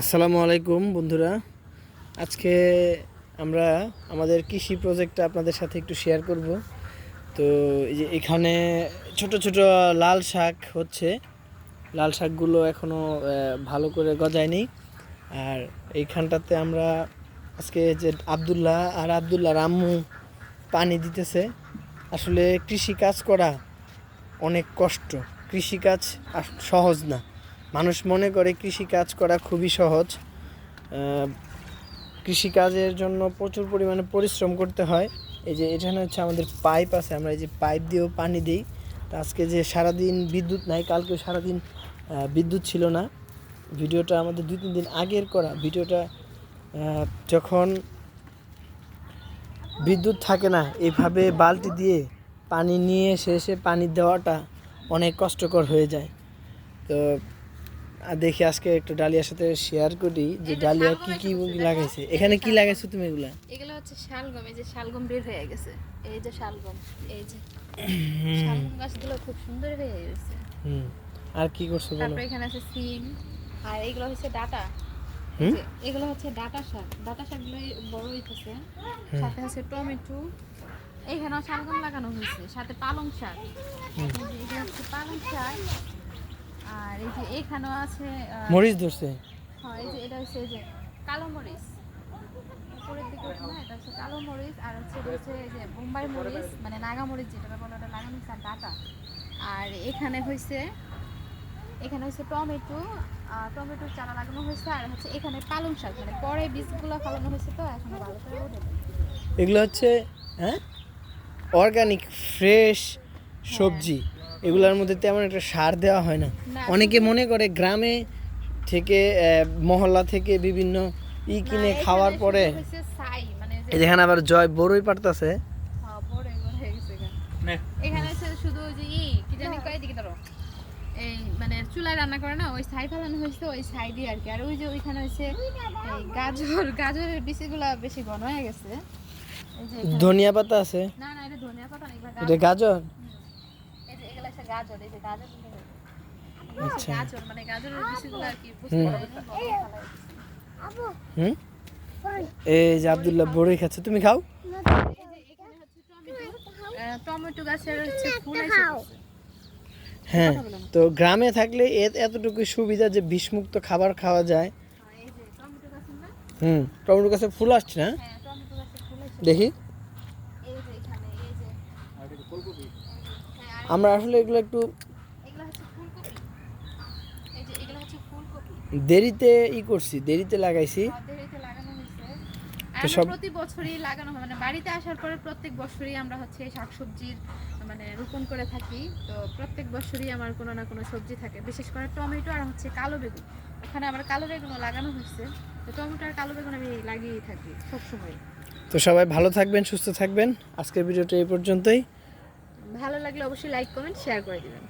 আসসালামু আলাইকুম, বন্ধুরা। আজকে আমরা আমাদের কৃষি প্রজেক্টটা আপনাদের সাথে একটু শেয়ার করব। তো এই যে এখানে ছোট ছোট লাল শাক হচ্ছে। লাল শাকগুলো এখনও ভালো করে গজায়নি। আর এইখানটাতে আমরা আজকে যে আবদুল্লাহ আর আবদুল্লাহ রাম্মু পানি দিতেছে। আসলে কৃষি কাজ করা অনেক কষ্ট। কৃষিকাজ সহজ না। মানুষ মনে করে কৃষি কাজ করা খুবই সহজ। কৃষিকাজের জন্য প্রচুর পরিমাণে পরিশ্রম করতে হয়। এই যে এখানে হচ্ছে আমাদের পাইপ আছে, আমরা এই যে পাইপ দিয়েও পানি দিই। তো আজকে যে সারাদিন বিদ্যুৎ নাই, কালকে সারাদিন বিদ্যুৎ ছিল না। ভিডিওটা আমাদের দুই, তিন দিন আগের করা। ভিডিওটা যখন বিদ্যুৎ থাকে না, এভাবে বালতি দিয়ে পানি নিয়ে এসে এসে পানি দেওয়াটা অনেক কষ্টকর হয়ে যায়। তো দেখি আজকে একটু ডালিয়ার সাথে শেয়ার করি যে ডালিয়া কি কি লাগাইছে। এখানে কি লাগাইছো তুমি এগুলা? এগুলো হচ্ছে শালগম এই যে শালগম বের হয়ে গেছে। এই যে শালগম এই যে। শালগম গাছগুলো খুব সুন্দর হয়ে গেছে। হুম। আর কি করছ বলো? তারপরে এখানে আছে সিম আর এগুলো হচ্ছে ডাটা। এগুলো হচ্ছে ডাটা শাক। ডাটা শাকগুলো বড় হইতেছে। সাথে আছে টমেটো। এইখানেও শালগম লাগানো হয়েছে। সাথে পালং শাক। এই হচ্ছে পালং শাক। আর এই যে এখানেও আছে মরিচ ধরছে। হ্যাঁ এই যে এটা হচ্ছে যে কালো মরিচ। উপরের দিকে ওঠে না এটা হচ্ছে কালো মরিচ আর হচ্ছে হচ্ছে এই যে বোম্বাই মরিচ মানে নাগা মরিচ যেটা বলে ওটা লাগানো হচ্ছে আর ডাটা। আর এখানে হয়েছে এখানে হচ্ছে টমেটো টমেটোর চারা লাগানো হয়েছে আর হচ্ছে এখানে পালং শাক মানে পরে বীজগুলো ফলানো হয়েছে তো এখন ভালো করে ওঠে এগুলো হচ্ছে হ্যাঁ? অর্গানিক ফ্রেশ সবজি। এগুলোর মধ্যে তেমন একটা সার দেওয়া হয় না। অনেকে মনে করে গ্রামে থেকে মহল্লা থেকে বিভিন্ন ই কিনে খাওয়ার পরে মানে যেখানে আবার জয় বড়ই পারতাছে। হ্যাঁ, এখানে। এখানে শুধু ওই যে ই কি জানি কয় দিকে ধরো? এই মানে চুলায় রান্না করে না ওই ছাই ফেলানো হয়েছে ওই ছাই দিয়ে আর কি। আর ওই যে ওইখানে হচ্ছে গাজর গাজরের বিচিগুলো বেশি ঘন হয়ে গেছে। এই যে এখানে- ধনিয়া পাতা আছে। না না এটা ধনিয়া পাতা না এটা গাজর গাজর এই যে এগুলো হচ্ছে গাজর এই যে গাজর আচ্ছা। গাজর মানে গাজরের আর কি বুঝতে। হুম। এই যে আবদুল্লাহ বড়ই খাচ্ছে তুমি খাও। এই যে এখানে হচ্ছে টমেটো গাছের হচ্ছে ফুল হ্যাঁ তো গ্রামে থাকলে এ- এতটুকু সুবিধা যে বিষমুক্ত খাবার খাওয়া যায়। হ্যাঁ, হুম টমেটো গাছে ফুল আসছে না? হ্যাঁ দেখি এই যে এখানে এই যে হ্যাঁ, আর আমরা আসলে এগুলো একটু দেরিতে ই করছি দেরিতে লাগাইছি। আর সব- প্রতি বছরই লাগানো হয়। মানে বাড়িতে আসার পরে প্রত্যেক বছরই আমরা হচ্ছে শাকসবজির মানে রোপণ করে থাকি। তো প্রত্যেক বছরই আমার কোনো না কোনো সবজি থাকে। বিশেষ করে টমেটো আর হচ্ছে কালো বেগুন। ওখানে আমার কালো বেগুনও লাগানো হয়েছে। তো টমেটো আর কালো বেগুন আমি লাগিয়েই থাকি সবসময় তো সবাই ভালো থাকবেন সুস্থ থাকবেন। আজকের ভিডিওটা এই পর্যন্তই। ভালো লাগলে অবশ্যই লাইক কমেন্ট শেয়ার করে দিবেন।